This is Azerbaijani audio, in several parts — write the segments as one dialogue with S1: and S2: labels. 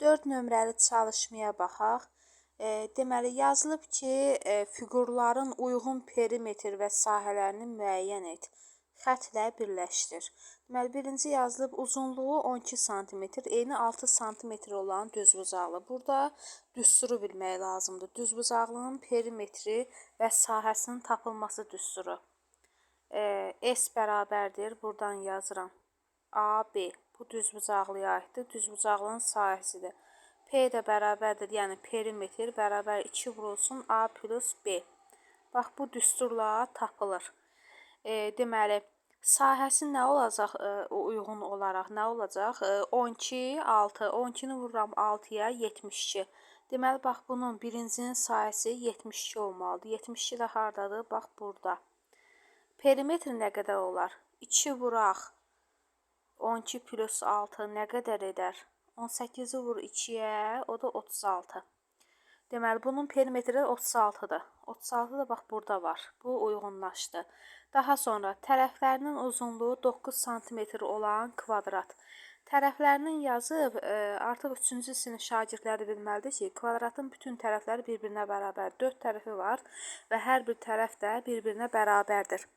S1: 4 nömrəli çalışmaya baxaq. E, deməli yazılıb ki, e, fiqurların uyğun perimetr və sahələrini müəyyən et. Xəttlə birləşdir. Deməli birinci yazılıb uzunluğu 12 sm, eni 6 sm olan düzbucaqlı. Burada düsturu bilmək lazımdır. Düzbucaqlının perimetri və sahəsinin tapılması düsturu. E, S bərabərdir. Buradan yazıram. AB bu düzbucaqlıya aiddir. Düzbucaqlının sahəsidir. P də bərabərdir, yəni perimetr bərabər 2 vurulsun A plus B. Bax, bu düsturla tapılır. E, deməli, sahəsi nə olacaq e, uyğun olaraq nə olacaq? E, 12, 6. 12-ni vururam 6-ya 72. Deməli, bax, bunun birincinin sahəsi 72 olmalıdır. 72 də hardadır? Bax, burada. Perimetr nə qədər olar? 2 vuraq 12 plus 6 nə qədər edər? 18-i vur 2-yə, o da 36. Deməli, bunun perimetri 36-dır. 36 da bax burada var. Bu uyğunlaşdı. Daha sonra tərəflərinin uzunluğu 9 sm olan kvadrat. Tərəflərinin yazıb, e, artıq 3-cü sinif şagirdləri bilməlidir ki, kvadratın bütün tərəfləri bir-birinə bərabər. 4 tərəfi var və hər bir tərəf də bir-birinə bərabərdir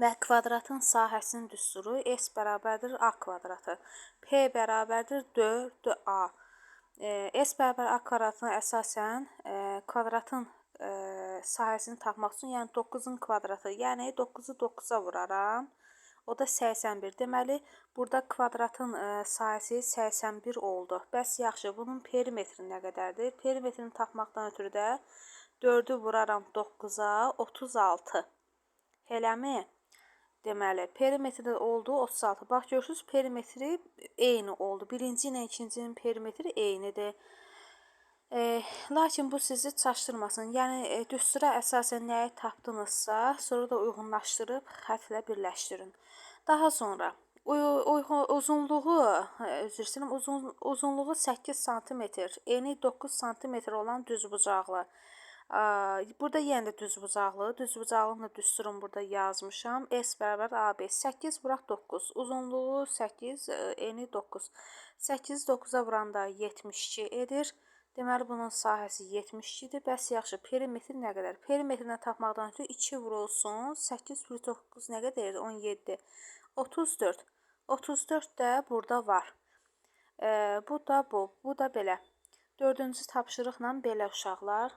S1: və kvadratın sahəsinin düsturu S bərabərdir A kvadratı. P bərabərdir 4A. E, S bərabər A kvadratına əsasən e, kvadratın e, sahəsini tapmaq üçün, yəni 9-un kvadratı, yəni 9-u 9-a vuraram. O da 81. Deməli, burada kvadratın ə, sahəsi 81 oldu. Bəs yaxşı, bunun perimetri nə qədərdir? Perimetrini tapmaqdan ötürü də 4-ü vuraram 9-a, 36. Eləmi? Deməli, perimetri oldu 36. Bax görürsüz, perimetri eyni oldu. Birinci ilə ikincinin perimetri eynidir. E, lakin bu sizi çaşdırmasın. Yəni e, düstura əsasən nəyi tapdınızsa, sonra da uyğunlaşdırıb xəttlə birləşdirin. Daha sonra uzunluğu, üzr istəyirəm, uzun uzunluğu 8 sm, eni 9 sm olan düzbucaqlı Burada yenə də düzbucaqlı, düzbucaqlının da düsturunu burada yazmışam. S bərabər AB 8 vuraq 9. Uzunluğu 8, e, eni 9. 8 9-a vuranda 72 edir. Deməli bunun sahəsi 72-dir. Bəs yaxşı, perimetr nə qədər? Perimetrini tapmaqdan ötürü 2 vurulsun. 8 plus 9 nə qədər? 17. 34. 34 də burada var. E, bu da bu, bu da belə. Dördüncü tapşırıqla belə uşaqlar.